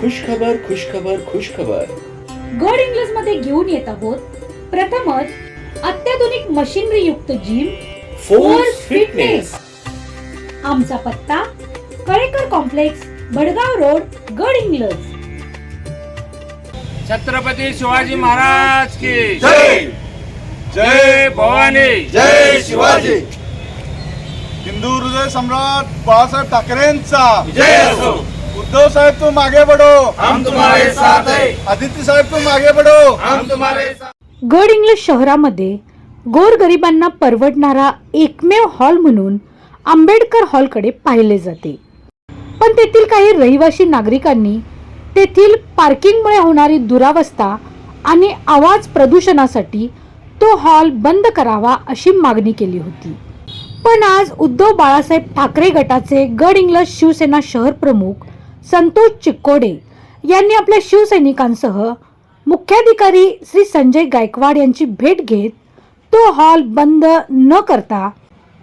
खुशखबर खुशखबर खुशखबर गड इंग्लजमध्ये घेऊन येत आहोत. प्रथमच अत्याधुनिक मशिनरी युक्त जिम फोर्स फिटनेस आमचा पत्ता कळेकर कॉम्प्लेक्स भडगाव रोड गड इंग्लज छत्रपती शिवाजी महाराज की जय जय भवानी. जय शिवाजी. हिंदू हृदय सम्राट बाळासाहेब ठाकरेंचा. जय असो. उद्धव साहेब तू मागे बढो हम तुम्हारे साथ है. आदित्य साहेब तू मागे बढो हम तुम्हारे साथ गड इंग्लज शहरामध्ये गोरगरिबांना परवडणारा एकमेव हॉल म्हणून आंबेडकर हॉलकडे पाहिले जाते. पण तेथील काही रहिवासी नागरिकांनी तेथील पार्किंगमुळे होणारी दुरावस्था आणि आवाज प्रदूषणासाठी तो हॉल बंद करावा अशी मागणी केली होती. पण आज उद्धव बाळासाहेब ठाकरे गटाचे गड इंग्लज शिवसेना शहर प्रमुख संतोष चिक्कोडे यांनी आपल्या शिवसैनिकांसह मुख्याधिकारी श्री संजय गायकवाड यांची भेट घेत तो हॉल बंद न करता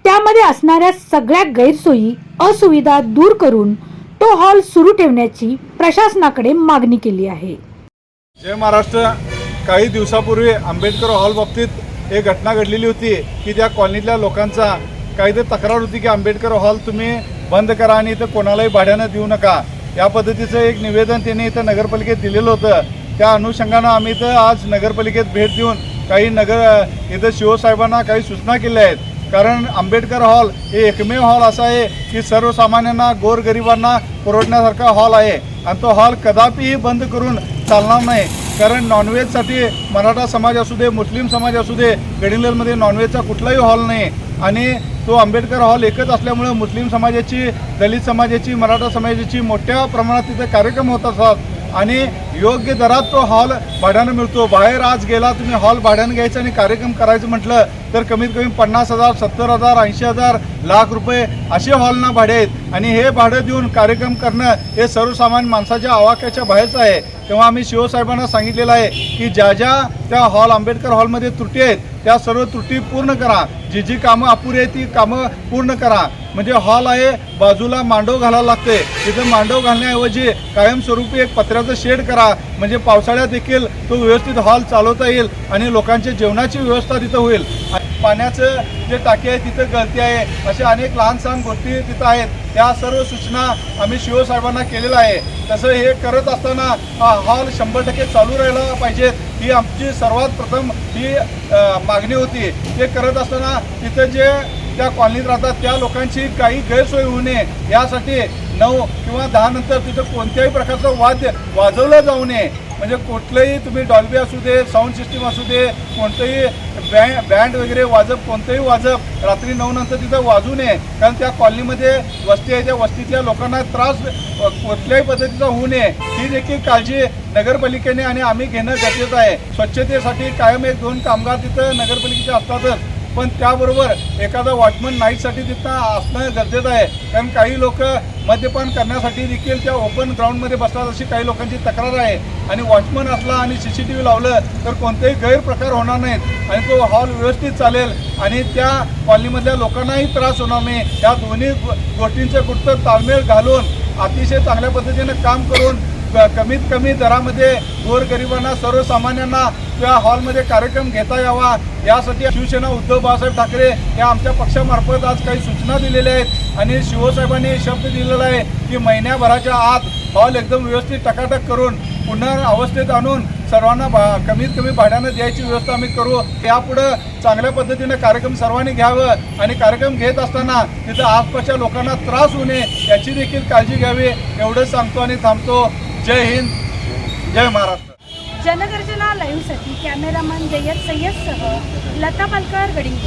त्यामध्ये असणाऱ्या सगळ्या गैरसोयी असुविधा दूर करून तो हॉल सुरू ठेवण्याची प्रशासनाकडे मागणी केली आहे. जय महाराष्ट्र. काही दिवसापूर्वी आंबेडकर हॉल बाबतीत एक घटना घडलेली होती की त्या कॉलनीतल्या लोकांचा काहीतरी तक्रार होती की आंबेडकर हॉल तुम्ही बंद करा आणि इथं कोणालाही भाड्यानं देऊ नका. या पद्धतीचं एक निवेदन त्यांनी इथं नगरपालिकेत दिलेलं होतं. त्या अनुषंगानं आम्ही इथं आज नगरपालिकेत भेट देऊन काही नगर इथं शिवसाहेबांना काही सूचना केल्या आहेत. कारण आंबेडकर हॉल हे एकमेव हॉल असा आहे की सर्वसामान्यांना गोरगरिबांना परवडण्यासारखा हॉल आहे. आणि तो हॉल कदापिही बंद करून चालणार नाही. कारण नॉनव्हेजसाठी मराठा समाज असू दे मुस्लिम समाज असू दे गडिंगलमध्ये नॉनव्हेजचा कुठलाही हॉल नाही. आणि तो आंबेडकर हॉल एकच असल्यामुळे मुस्लिम समाजाची दलित समाजाची मराठा समाजाची मोठ्या प्रमाणात तिथे कार्यक्रम होत असतात. आणि योग्य दरात तो हॉल भाड्यानं मिळतो. बाहेर आज गेला तुम्ही हॉल भाड्यानं घ्यायचं आणि कार्यक्रम करायचं म्हटलं तर कमीत कमी पन्नास हजार सत्तर हजार ऐंशी हजार लाख रुपये असे हॉलना भाडे आहेत आणि हे भाडं देऊन कार्यक्रम करणं हे सर्वसामान्य माणसाच्या आवाक्याच्या बाहेरचं आहे. तेव्हा आम्ही शिवसाहेबांना सांगितलेलं आहे की ज्या ज्या त्या हॉल आंबेडकर हॉलमध्ये त्रुटी आहेत त्या सर्व त्रुटी पूर्ण करा. जी जी कामं अपुरी आहेत ती कामं पूर्ण करा. म्हणजे हॉल आहे बाजूला मांडव घालावं लागते. तिथं मांडव घालण्याऐवजी कायमस्वरूपी एक पत्र्याचं शेड करा. म्हणजे पावसाळ्यात देखील तो व्यवस्थित हॉल चालवता येईल आणि लोकांच्या जेवणाची व्यवस्था तिथं होईल. आणि पाण्याचं जे टाकी आहे तिथं गळती आहे. अशा अनेक लहान सहान गोष्टी तिथं आहेत. त्या सर्व सूचना आम्ही शिवसाहेबांना केलेलं आहे. तसं हे करत असताना हा हॉल शंभर टक्के चालू राहिला पाहिजेत ही आमची सर्वात प्रथम ही मागणी होती. ते करत असताना तिथं जे त्या कॉलनीत राहतात त्या लोकांची काही गैरसोय होऊ नये. यासाठी नऊ किंवा दहा नंतर तिथं कोणत्याही प्रकारचं वाद्य वाजवलं जाऊ नये. म्हणजे कुठलंही तुम्ही डॉल्बी असू दे साऊंड सिस्टीम असू दे कोणतंही बँड बँड वगैरे वाजप कोणतंही वाजप रात्री नऊ नंतर तिथं वाजू नये. कारण त्या कॉलनीमध्ये वस्ती आहे त्या वस्तीतल्या लोकांना त्रास कुठल्याही पद्धतीचा होऊ नये. ही देखील काळजी नगरपालिकेने आणि आम्ही घेणं गरजेचं आहे. स्वच्छतेसाठी कायम एक दोन कामगार तिथं नगरपालिकेचे असतातच. पण त्याबरोबर एखादा वॉचमन नाईटसाठी तिथं असणं गरजेचं आहे. कारण काही लोक मद्यपान करण्यासाठी देखील त्या ओपन ग्राउंडमध्ये बसतात अशी काही लोकांची तक्रार आहे. आणि वॉचमन असला आणि सी सी टी व्ही लावलं तर कोणतेही गैरप्रकार होणार नाहीत. आणि तो हॉल व्यवस्थित चालेल आणि त्या कॉलनीमधल्या लोकांनाही त्रास होणार नाही. या दोन्ही गोष्टींचं कुठं ताळमेळ घालून अतिशय चांगल्या पद्धतीनं काम करून कमीत कमी दरामध्ये गोरगरिबांना सर्वसामान्यांना त्या हॉलमध्ये कार्यक्रम घेता यावा. यासाठी शिवसेना उद्धव बाळासाहेब ठाकरे या आमच्या पक्षामार्फत आज काही सूचना दिलेल्या आहेत. आणि शिवसाहेबांनी शब्द दिलेला आहे की महिन्याभराच्या आत हॉल एकदम व्यवस्थित टकाटक करून पुन्हा अवस्थेत आणून सर्वांना भा कमीत कमी भाड्यानं द्यायची व्यवस्था आम्ही करू. यापुढं चांगल्या पद्धतीनं कार्यक्रम सर्वांनी घ्यावं. आणि कार्यक्रम घेत असताना तिथं आसपासच्या लोकांना त्रास होऊ नये याची देखील काळजी घ्यावी. एवढंच सांगतो आणि थांबतो. जय हिंद जय महाराष्ट्र. जनगर्जना लाईव्हसाठी कॅमेरामन जय्यद सय्यदसह लता पालकर गडिंग